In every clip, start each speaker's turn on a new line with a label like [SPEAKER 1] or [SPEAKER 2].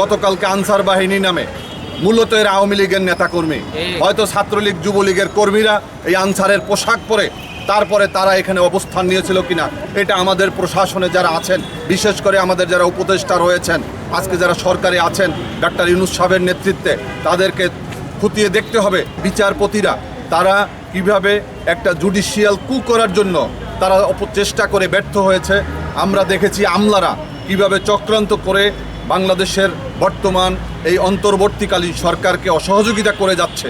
[SPEAKER 1] গতকালকে আনসার বাহিনী নামে মূলত এর আওয়ামী লীগের নেতাকর্মী। হয়তো ছাত্রলীগ যুবলীগের কর্মীরা এই আনসারের পোশাক পরে তারপরে তারা এখানে অবস্থান নিয়েছিল কিনা এটা আমাদের প্রশাসনে যারা আছেন বিশেষ করে আমাদের যারা উপদেষ্টা রয়েছেন আজকে যারা সরকারে আছেন ডাক্তার ইউনুস সাহেবের নেতৃত্বে তাদেরকে খতিয়ে দেখতে হবে বিচারপতিরা তারা কীভাবে একটা জুডিশিয়াল কু করার জন্য তারা অপচেষ্টা করে ব্যর্থ হয়েছে। আমরা দেখেছি আমলারা কীভাবে চক্রান্ত করে বাংলাদেশের বর্তমান এই অন্তর্বর্তীকালীন সরকারকে অসহযোগিতা করে যাচ্ছে।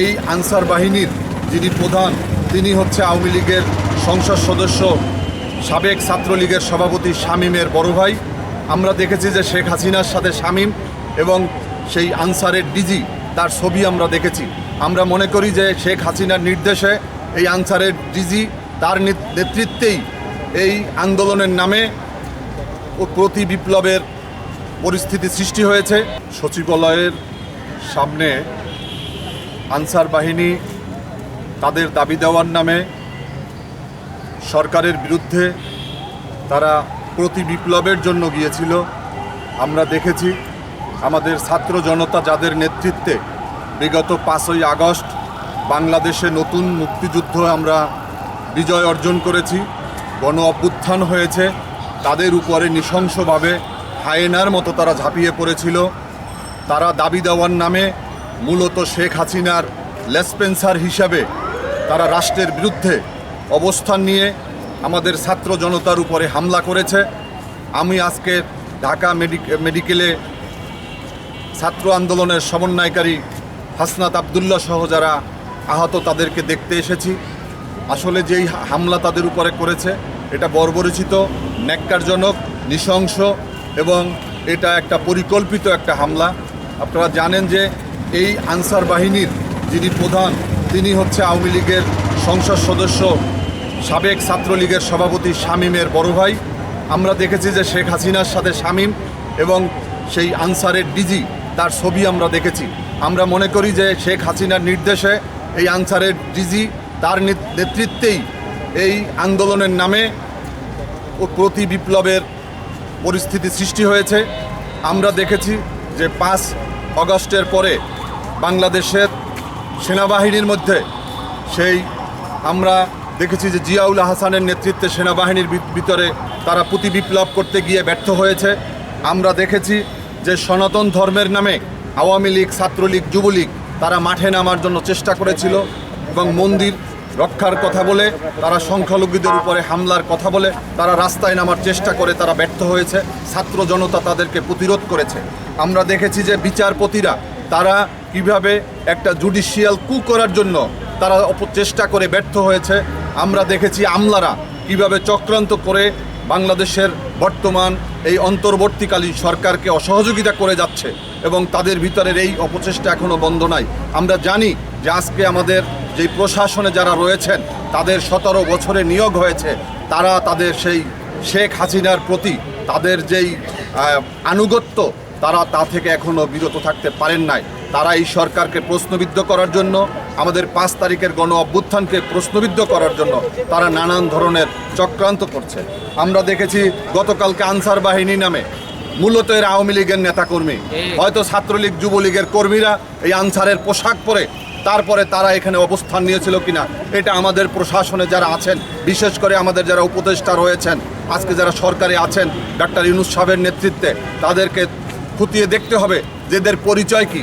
[SPEAKER 1] এই আনসার বাহিনীর যিনি প্রধান, তিনি হচ্ছে আওয়ামী লীগের সংসদ সদস্য, সাবেক ছাত্রলীগের সভাপতি শামীমের বড় ভাই। আমরা দেখেছি যে শেখ হাসিনার সাথে শামীম এবং সেই আনসারের ডিজি, তার ছবি আমরা দেখেছি। আমরা মনে করি যে শেখ হাসিনার নির্দেশে এই আনসারের ডিজি তার নেতৃত্বেই এই আন্দোলনের নামে প্রতি বিপ্লবের পরিস্থিতি সৃষ্টি হয়েছে। সচিবালয়ের সামনে আনসার বাহিনী তাদের দাবি দেওয়ার নামে সরকারের বিরুদ্ধে তারা প্রতি বিপ্লবের জন্য গিয়েছিল। আমরা দেখেছি আমাদের ছাত্র জনতা যাদের নেতৃত্বে বিগত পাঁচই আগস্ট বাংলাদেশে নতুন মুক্তিযুদ্ধ আমরা বিজয় অর্জন করেছি, গণ অভ্যুত্থান হয়েছে, তাদের উপরে নৃশংসভাবে হায়েনার মতো তারা ঝাঁপিয়ে পড়েছিল। তারা দাবি দেওয়ার নামে মূলত শেখ হাসিনার লেসপেন্সার হিসাবে তারা রাষ্ট্রের বিরুদ্ধে অবস্থান নিয়ে আমাদের ছাত্র জনতার উপরে হামলা করেছে। আমি আজকে ঢাকা মেডিকেলে ছাত্র আন্দোলনের সমন্বয়কারী হাসনাত আবদুল্লাহ সহ যারা আহত তাদেরকে দেখতে এসেছি। আসলে যেই হামলা তাদের উপরে করেছে, এটা বর্বরচিত, ন্যাক্কারজনক, নৃশংস এবং এটা একটা পরিকল্পিত একটা হামলা। আপনারা জানেন যে এই আনসার বাহিনীর যিনি প্রধান, তিনি হচ্ছে আওয়ামী লীগের সংসদ সদস্য, সাবেক ছাত্রলীগের সভাপতি শামীমের বড় ভাই। আমরা দেখেছি যে শেখ হাসিনার সাথে শামীম এবং সেই আনসারের ডিজি, তার ছবি আমরা দেখেছি। আমরা মনে করি যে শেখ হাসিনার নির্দেশে এই আনসারের ডিজি, তার নেতৃত্বেই এই আন্দোলনের নামে প্রতি বিপ্লবের পরিস্থিতি সৃষ্টি হয়েছে। আমরা দেখেছি যে পাঁচ অগস্টের পরে বাংলাদেশের সেনাবাহিনীর মধ্যে সেই আমরা দেখেছি যে জিয়াউল হাসানের নেতৃত্বে সেনাবাহিনীর ভিতরে তারা প্রতি বিপ্লব করতে গিয়ে ব্যর্থ হয়েছে। আমরা দেখেছি যে সনাতন ধর্মের নামে আওয়ামী লীগ, ছাত্রলীগ, যুবলীগ তারা মাঠে নামার জন্য চেষ্টা করেছিল এবং মন্দির রক্ষার কথা বলে, তারা সংখ্যালঘুদের উপরে হামলার কথা বলে, তারা রাস্তায় নামার চেষ্টা করে, তারা ব্যর্থ হয়েছে। ছাত্র জনতা তাদেরকে প্রতিরোধ করেছে। আমরা দেখেছি যে বিচারপতিরা, তারা কীভাবে একটা জুডিশিয়াল কু করার জন্য তারা অপচেষ্টা করে ব্যর্থ হয়েছে। আমরা দেখেছি আমলারা কীভাবে চক্রান্ত করে বাংলাদেশের বর্তমান এই অন্তর্বর্তীকালীন সরকারকে অসহযোগিতা করে যাচ্ছে। এবং তাদের ভিতরের এই অপচেষ্টা এখনও বন্ধ নাই। আমরা জানি যে আজকে আমাদের যেই প্রশাসনে যারা রয়েছেন, তাদের সতেরো বছরে নিয়োগ হয়েছে, তারা তাদের সেই শেখ হাসিনার প্রতি তাদের যেই আনুগত্য, তারা তা থেকে এখনও বিরত থাকতে পারেন নাই। তারা এই সরকারকে প্রশ্নবিদ্ধ করার জন্য, আমাদের পাঁচ তারিখের গণ অভ্যুত্থানকে প্রশ্নবিদ্ধ করার জন্য তারা নানান ধরনের চক্রান্ত করছে। আমরা দেখেছি গতকালকে আনসার বাহিনী নামে মূলত এর আওয়ামী লীগের নেতাকর্মী। হয়তো ছাত্রলীগ যুবলীগের কর্মীরা এই আনসারের পোশাক পরে তারপরে তারা এখানে অবস্থান নিয়েছিল কিনা এটা আমাদের প্রশাসনে যারা আছেন বিশেষ করে আমাদের যারা উপদেষ্টা রয়েছেন আজকে যারা সরকারে আছেন ডাক্তার ইউনুস সাহেবের নেতৃত্বে তাদেরকে খতিয়ে দেখতে হবে যেদের পরিচয় কি।